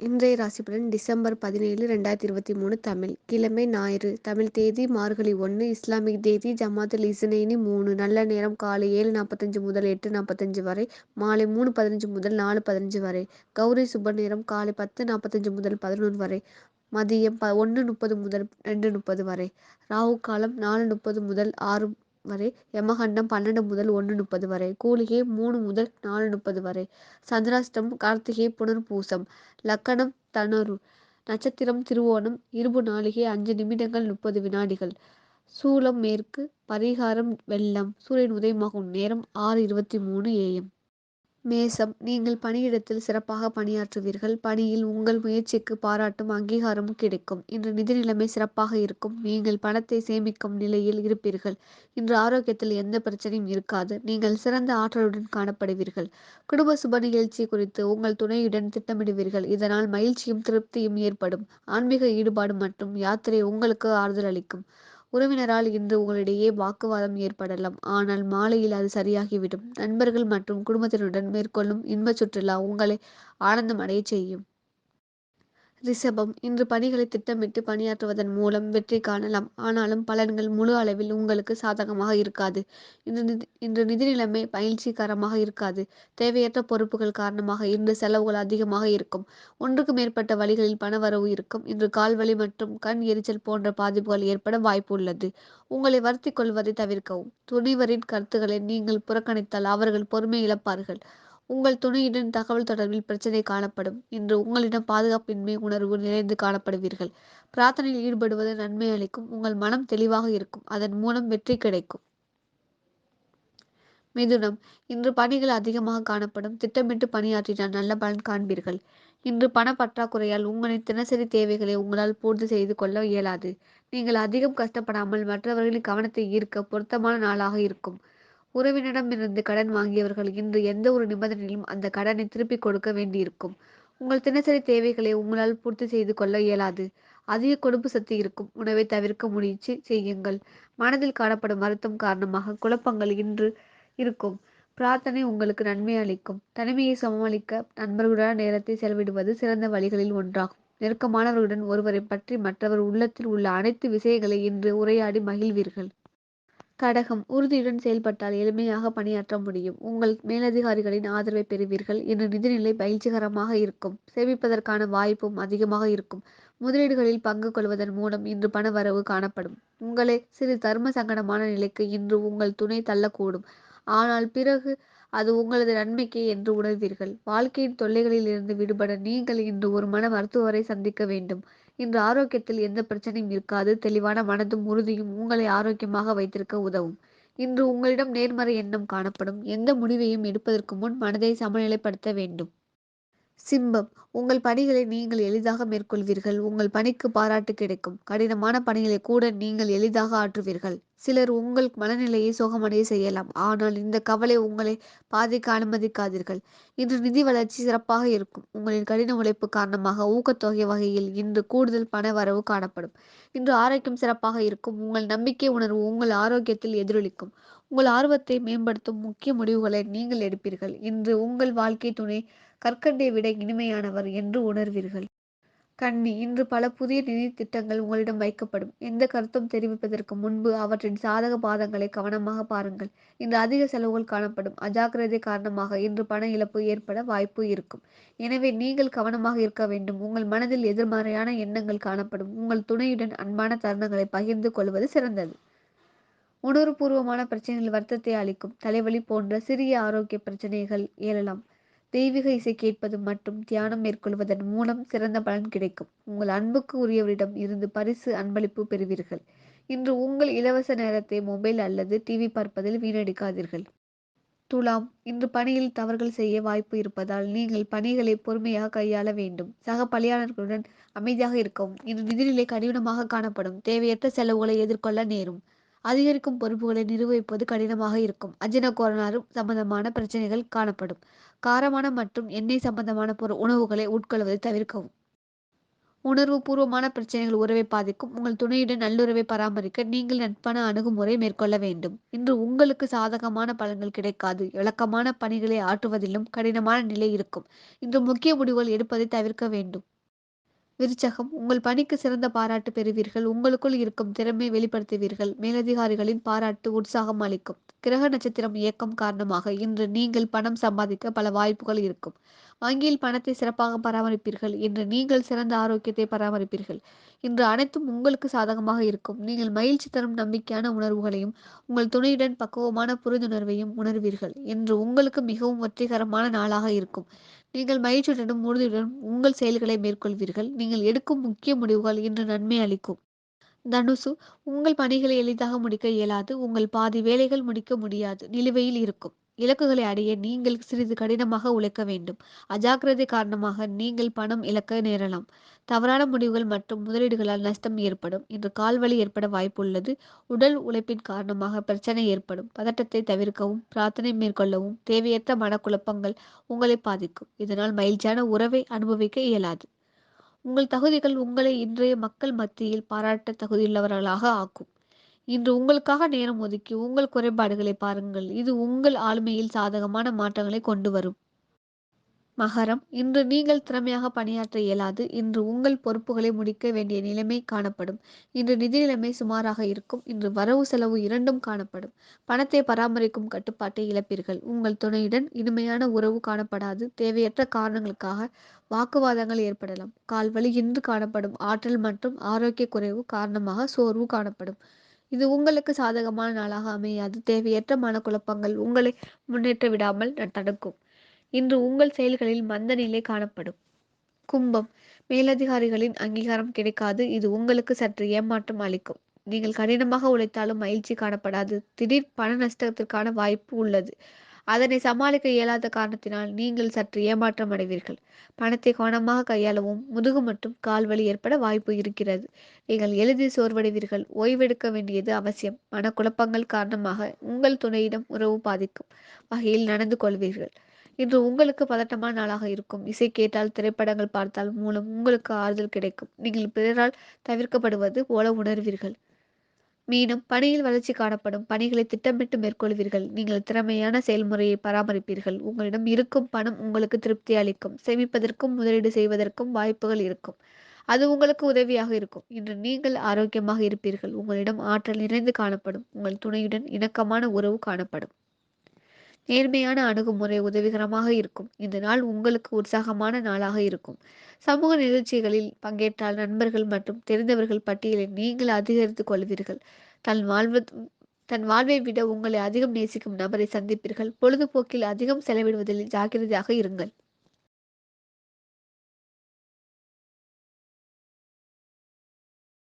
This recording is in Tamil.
இன்றைய ராசி பலன் டிசம்பர் பதினேழு ரெண்டாயிரத்தி இருபத்தி மூணு தமிழ். கிழமை ஞாயிறு தமிழ் தேதி மார்கழி ஒன்று இஸ்லாமிக் தேதி ஜமாத்துல் இசனேனி மூணு. நல்ல நேரம் காலை ஏழு நாற்பத்தஞ்சு முதல் எட்டு நாற்பத்தஞ்சு வரை மாலை மூணு பதினஞ்சு முதல் நாலு பதினஞ்சு வரை கௌரி சுப நேரம் காலை பத்து நாற்பத்தஞ்சு முதல் பதினொன்று வரை மதியம் ப ஒன்று முப்பது முதல் ரெண்டு முப்பது வரை ராகு காலம் நாலு முப்பது முதல் ஆறு வரை யமகண்டம் பன்னெண்டு முதல் ஒன்று முப்பது வரை கூலிகை மூணு முதல் நாலு முப்பது வரை சந்திராஷ்டம் கார்த்திகை புனர்பூசம் லக்கணம் தனரு நட்சத்திரம் திருவோணம் இருபு நாளிகை அஞ்சு நிமிடங்கள் முப்பது வினாடிகள். சூலம் மேற்கு பரிகாரம் வெள்ளம் சூரியன் உதயமாகும் நேரம் ஆறு இருபத்தி மூணு ஏஎம் மேசம் நீங்கள் பணியிடத்தில் சிறப்பாக பணியாற்றுவீர்கள். பணியில் உங்கள் முயற்சிக்கு பாராட்டும் அங்கீகாரமும் கிடைக்கும். இன்று நிதி நிலைமை சிறப்பாக இருக்கும். நீங்கள் பணத்தை சேமிக்கும் நிலையில் இருப்பீர்கள். இன்று ஆரோக்கியத்தில் எந்த பிரச்சனையும் இருக்காது. நீங்கள் சிறந்த ஆற்றலுடன் காணப்படுவீர்கள். குடும்ப சுப நிகழ்ச்சி குறித்து உங்கள் துணையுடன் திட்டமிடுவீர்கள். இதனால் மகிழ்ச்சியும் திருப்தியும் ஏற்படும். ஆன்மீக ஈடுபாடு மற்றும் யாத்திரை உங்களுக்கு ஆறுதல் அளிக்கும். உறவினரால் இன்று உங்களிடையே வாக்குவாதம் ஏற்படலாம். ஆனால் மாலையில் அது சரியாகிவிடும். நண்பர்கள் மற்றும் குடும்பத்தினருடன் மேற்கொள்ளும் இன்பச் சுற்றுலா உங்களை ஆனந்தம் அடைய செய்யும். ரிஷபம் இன்று பணிகளை திட்டமிட்டு பணியாற்றுவதன் மூலம் வெற்றி காணலாம். ஆனாலும் பலன்கள் முழு அளவில் உங்களுக்கு சாதகமாக இருக்காது. இன்று நிதி இன்று நிதி நிலைமை பயிற்சிகரமாக இருக்காது. தேவையற்ற பொறுப்புகள் காரணமாக இன்று செலவுகள் அதிகமாக இருக்கும். ஒன்றுக்கு மேற்பட்ட வழிகளில் பணவரவு இருக்கும். இன்று கால்வலி மற்றும் கண் எரிச்சல் போன்ற பாதிப்புகள் ஏற்பட வாய்ப்பு உள்ளது உங்களை வருத்திக் கொள்வதை தவிர்க்கவும். துணிவரின் கருத்துக்களை நீங்கள் புறக்கணித்தால் அவர்கள் பொறுமை இழப்பார்கள். உங்கள் துணையுடன் தகவல் தொடர்பில் பிரச்சனை காணப்படும். இன்று உங்களிடம் பாதுகாப்பின்மை உணர்வு நிறைந்து காணப்படுவீர்கள். பிரார்த்தனையில் ஈடுபடுவது நன்மை அளிக்கும். உங்கள் மனம் தெளிவாக இருக்கும். அதன் மூலம் வெற்றி கிடைக்கும். மிதுனம். இன்று பணிகள் அதிகமாக காணப்படும். திட்டமிட்டு பணியாற்றினால் நல்ல பலன் காண்பீர்கள். இன்று பண பற்றாக்குறையால் உங்களின் தினசரி தேவைகளை உங்களால் பூர்த்தி செய்து கொள்ள இயலாது. நீங்கள் அதிகம் கஷ்டப்படாமல் மற்றவர்களின் கவனத்தை ஈர்க்க பொருத்தமான நாளாக இருக்கும். உறவினரிடமிருந்து கடன் வாங்கியவர்கள் இன்று எந்த ஒரு நிபந்தனையிலும் அந்த கடனை திருப்பிக் கொடுக்க வேண்டியிருக்கும். உங்கள் தினசரி தேவைகளை உங்களால் பூர்த்தி செய்து கொள்ள இயலாது. அதிக கொழுப்பு சக்தி இருக்கும். உணவை தவிர்க்க முயற்சி செய்யுங்கள். மனதில் காணப்படும் வருத்தம் காரணமாக குழப்பங்கள் இன்று இருக்கும். பிரார்த்தனை உங்களுக்கு நன்மை அளிக்கும். தனிமையை சமாளிக்க நண்பர்களுடன் நேரத்தை செலவிடுவது சிறந்த வழிகளில் ஒன்றாகும். நெருக்கமானவர்களுடன் ஒருவரை பற்றி மற்றவர் உள்ளத்தில் உள்ள அனைத்து விஷயங்களை இன்று உரையாடி மகிழ்வீர்கள். கடகம் உறுதியுடன் செயல்பட்டால் எளிமையாக பணியாற்ற முடியும். உங்கள் மேலதிகாரிகளின் ஆதரவை பெறுவீர்கள். இன்று நிதிநிலை பயிற்சிகரமாக இருக்கும். சேமிப்பதற்கான வாய்ப்பும் அதிகமாக இருக்கும். முதலீடுகளில் பங்கு கொள்வதன் மூலம் இன்று பண வரவு காணப்படும். உங்களை சிறு தர்ம சங்கடமான நிலைக்கு இன்று உங்கள் துணை தள்ளக்கூடும். ஆனால் பிறகு அது உங்களது நன்மைக்கே என்று உணர்வீர்கள். வாழ்க்கையின் தொல்லைகளில் இருந்து விடுபட நீங்கள் இன்று ஒரு மன மருத்துவரை சந்திக்க வேண்டும். இன்று ஆரோக்கியத்தில் எந்த பிரச்சனையும் இருக்காது. தெளிவான மனதும் உறுதியும் உங்களை ஆரோக்கியமாக வைத்திருக்க உதவும். இன்று உங்களிடம் நேர்மறை எண்ணம் காணப்படும். எந்த முடிவையும் எடுப்பதற்கு முன் மனதை சமநிலைப்படுத்த வேண்டும். சிம்பம் உங்கள் பணிகளை நீங்கள் எளிதாக மேற்கொள்வீர்கள். உங்கள் பணிக்கு பாராட்டு கிடைக்கும். கடினமான பணிகளை கூட நீங்கள் எளிதாக ஆற்றுவீர்கள். சிலர் உங்கள் மனநிலையை சோகமடைய செய்யலாம். ஆனால் இந்த கவலை உங்களை பாதிக்க அனுமதிக்காதீர்கள். இன்று நிதி வளர்ச்சி சிறப்பாக இருக்கும். உங்களின் கடின உழைப்பு காரணமாக ஊக்கத்தொகை வகையில் இன்று கூடுதல் பண வரவு காணப்படும். இன்று ஆரோக்கியம் சிறப்பாக இருக்கும். உங்கள் நம்பிக்கை உணர்வு உங்கள் ஆரோக்கியத்தில் எதிரொலிக்கும். உங்கள் ஆர்வத்தை மேம்படுத்தும் முக்கிய முடிவுகளை நீங்கள் எடுப்பீர்கள். இன்று உங்கள் வாழ்க்கை துணை கற்கண்டை விட இனிமையானவர் என்று உணர்வீர்கள். கன்னி இன்று பல புதிய நிதி திட்டங்கள் உங்களிடம் வைக்கப்படும். எந்த கருத்தும் தெரிவிப்பதற்கு முன்பு அவற்றின் சாதக பாதங்களை கவனமாக பாருங்கள். இன்று அதிக செலவுகள் காணப்படும். அஜாக்கிரதை காரணமாக இன்று பண இழப்பு ஏற்பட வாய்ப்பு இருக்கும். எனவே நீங்கள் கவனமாக இருக்க வேண்டும். உங்கள் மனதில் எதிர்மறையான எண்ணங்கள் காணப்படும். உங்கள் துணையுடன் அன்பான தருணங்களை பகிர்ந்து கொள்வது சிறந்தது. உணர்வுபூர்வமான பிரச்சனைகள் வருத்தத்தை அளிக்கும். தலைவலி போன்ற சிறிய ஆரோக்கிய பிரச்சனைகள் ஏறலாம். தெய்வீக இசை கேட்பது மற்றும் தியானம் மேற்கொள்வதன் மூலம் சிறந்த பலன் கிடைக்கும். உங்கள் அன்புக்கு உரியவரிடம் இருந்து பரிசு அன்பளிப்பு பெறுவீர்கள். இன்று உங்கள் இலவச நேரத்தை மொபைல் அல்லது டிவி பார்ப்பதில் வீணடிக்காதீர்கள். துலாம் இன்று பணியில் தவறுகள் செய்ய வாய்ப்பு இருப்பதால் நீங்கள் பணிகளை பொறுமையாக கையாள வேண்டும். சக பணியாளர்களுடன் அமைதியாக இருக்கவும் இன்று நிதிநிலை கடினமாக காணப்படும் தேவையற்ற செலவுகளை எதிர்கொள்ள நேரும். அதிகரிக்கும் பொறுப்புகளை நிர்வகிப்பது கடினமாக இருக்கும். அஜின கோரணாறு சம்பந்தமான பிரச்சனைகள் காணப்படும். காரமான மற்றும் எண்ணெய் சம்பந்தமான பொருள் உணவுகளை உட்கொள்வதை தவிர்க்கவும். உணர்வுபூர்வமான பிரச்சனைகள் உறவை பாதிக்கும். உங்கள் துணையுடன் நல்லுறவை பராமரிக்க நீங்கள் நட்பான அணுகுமுறை மேற்கொள்ள வேண்டும். இன்று உங்களுக்கு சாதகமான பலன்கள் கிடைக்காது. விளக்கமான பணிகளை ஆற்றுவதிலும் கடினமான நிலை இருக்கும். இன்று முக்கிய முடிவுகள் எடுப்பதை தவிர்க்க வேண்டும். விருச்சகம் உங்கள் பணிக்கு சிறந்த பாராட்டு பெறுவீர்கள். உங்களுக்குள் இருக்கும் திறமை வெளிப்படுத்துவீர்கள். மேலதிகாரிகளின் பாராட்டு உற்சாகம் அளிக்கும். கிரக நட்சத்திரம் இயக்கம் காரணமாக இன்று நீங்கள் பணம் சம்பாதிக்க பல வாய்ப்புகள் இருக்கும். வங்கியில் பணத்தை சிறப்பாக பராமரிப்பீர்கள். இன்று நீங்கள் சிறந்த ஆரோக்கியத்தை பராமரிப்பீர்கள். இன்று அனைத்தும் உங்களுக்கு சாதகமாக இருக்கும். நீங்கள் மகிழ்ச்சி தரும் நம்பிக்கையான உணர்வுகளையும் உங்கள் துணையுடன் பக்குவமான புரிந்துணர்வையும் உணர்வீர்கள். இன்று உங்களுக்கு மிகவும் வெற்றிகரமான நாளாக இருக்கும். நீங்கள் மகிழ்ச்சியுடனும் உறுதியுடனும் உங்கள் செயல்களை மேற்கொள்வீர்கள். நீங்கள் எடுக்கும் முக்கிய முடிவுகள் இன்று நன்மை அளிக்கும். தனுசு உங்கள் பணிகளை எளிதாக முடிக்க இயலாது. உங்கள் பாதி வேலைகள் முடிக்க முடியாது. நிலுவையில் இருக்கும். இலக்குகளை அடைய நீங்கள் சிறிது கடினமாக உழைக்க வேண்டும். அஜாக்கிரதை காரணமாக நீங்கள் பணம் இழக்க நேரலாம். தவறான முடிவுகள் மற்றும் முதலீடுகளால் நஷ்டம் ஏற்படும். இன்று கால்வலி ஏற்பட வாய்ப்புள்ளது. உடல் உழைப்பின் காரணமாக பிரச்சனை ஏற்படும். பதட்டத்தை தவிர்க்கவும் பிரார்த்தனை மேற்கொள்ளவும் தேவையற்ற மனக்குழப்பங்கள் உங்களை பாதிக்கும். இதனால் மகிழ்ச்சியான உறவை அனுபவிக்க இயலாது. உங்கள் தகுதிகள் உங்களை இன்றைய மக்கள் மத்தியில் பாராட்ட தகுதியுள்ளவர்களாக ஆக்கும். இன்று உங்களுக்காக நேரம் ஒதுக்கி உங்கள் குறைபாடுகளை பாருங்கள். இது உங்கள் ஆளுமையில் சாதகமான மாற்றங்களை கொண்டு வரும். மகரம். இன்று நீங்கள் திறமையாக பணியாற்ற இயலாது. இன்று உங்கள் பொறுப்புகளை முடிக்க வேண்டிய நிலைமை காணப்படும். இன்று நிதி நிலைமை சுமாராக இருக்கும். இன்று வரவு செலவு இரண்டும் காணப்படும். பணத்தை பராமரிக்கும் கட்டுப்பாட்டை இழப்பீர்கள். உங்கள் துணையுடன் இனிமையான உறவு காணப்படாது. தேவையற்ற காரணங்களுக்காக வாக்குவாதங்கள் ஏற்படலாம். கால்வழி இன்று காணப்படும். ஆற்றல் மற்றும் ஆரோக்கிய குறைவு காரணமாக சோர்வு காணப்படும். இது உங்களுக்கு சாதகமான நாளாக அமையாது. தேவையற்ற மனக்குழப்பங்கள் உங்களை முன்னேற்ற விடாமல் தடுக்கும். இன்று உங்கள் செயல்களில் மந்த நிலை காணப்படும். கும்பம். மேலதிகாரிகளின் அங்கீகாரம் கிடைக்காது. இது உங்களுக்கு சற்று ஏமாற்றம் அளிக்கும். நீங்கள் கடினமாக உழைத்தாலும் மகிழ்ச்சி காணப்படாது. திடீர் பண நஷ்டத்திற்கான வாய்ப்பு உள்ளது. அதனை சமாளிக்க இயலாத காரணத்தினால் நீங்கள் சற்று ஏமாற்றம் அடைவீர்கள். பணத்தை கவனமாக கையாளவும் முதுகு மற்றும் கால்வலி ஏற்பட வாய்ப்பு இருக்கிறது. நீங்கள் எளிதில் சோர்வடைவீர்கள். ஓய்வெடுக்க வேண்டியது அவசியம். மனக்குழப்பங்கள் காரணமாக உங்கள் துணையிடம் உறவு பாதிக்கும் வகையில் நடந்து கொள்வீர்கள். இன்று உங்களுக்கு பதட்டமான நாளாக இருக்கும். இசை கேட்டால் திரைப்படங்கள் பார்த்தால் மூலம் உங்களுக்கு ஆறுதல் கிடைக்கும். நீங்கள் பிறரால் தவிர்க்கப்படுவது போல உணர்வீர்கள். மீண்டும் பணியில் வளர்ச்சி காணப்படும் பணிகளை திட்டமிட்டு மேற்கொள்வீர்கள். நீங்கள் திறமையான செயல்முறையை பராமரிப்பீர்கள். உங்களிடம் இருக்கும் பணம் உங்களுக்கு திருப்தி அளிக்கும். சேமிப்பதற்கும் முதலீடு செய்வதற்கும் வாய்ப்புகள் இருக்கும். அது உங்களுக்கு உதவியாக இருக்கும். இன்று நீங்கள் ஆரோக்கியமாக இருப்பீர்கள். உங்களிடம் ஆற்றல் நிறைந்து காணப்படும். உங்கள் துணையுடன் இணக்கமான உறவு காணப்படும். நேர்மையான அணுகுமுறை உதவிகரமாக இருக்கும். இந்த நாள் உங்களுக்கு உற்சாகமான நாளாக இருக்கும். சமூக நிகழ்ச்சிகளில் பங்கேற்றால் நண்பர்கள் மற்றும் தெரிந்தவர்கள் பட்டியலை நீங்கள் அதிகரித்துக் கொள்வீர்கள். தன் வாழ்வு தன் வாழ்வை விட உங்களை அதிகம் நேசிக்கும் நபரை சந்திப்பீர்கள். பொழுதுபோக்கில் அதிகம் செலவிடுவதில் ஜாக்கிரதையாக இருங்கள்.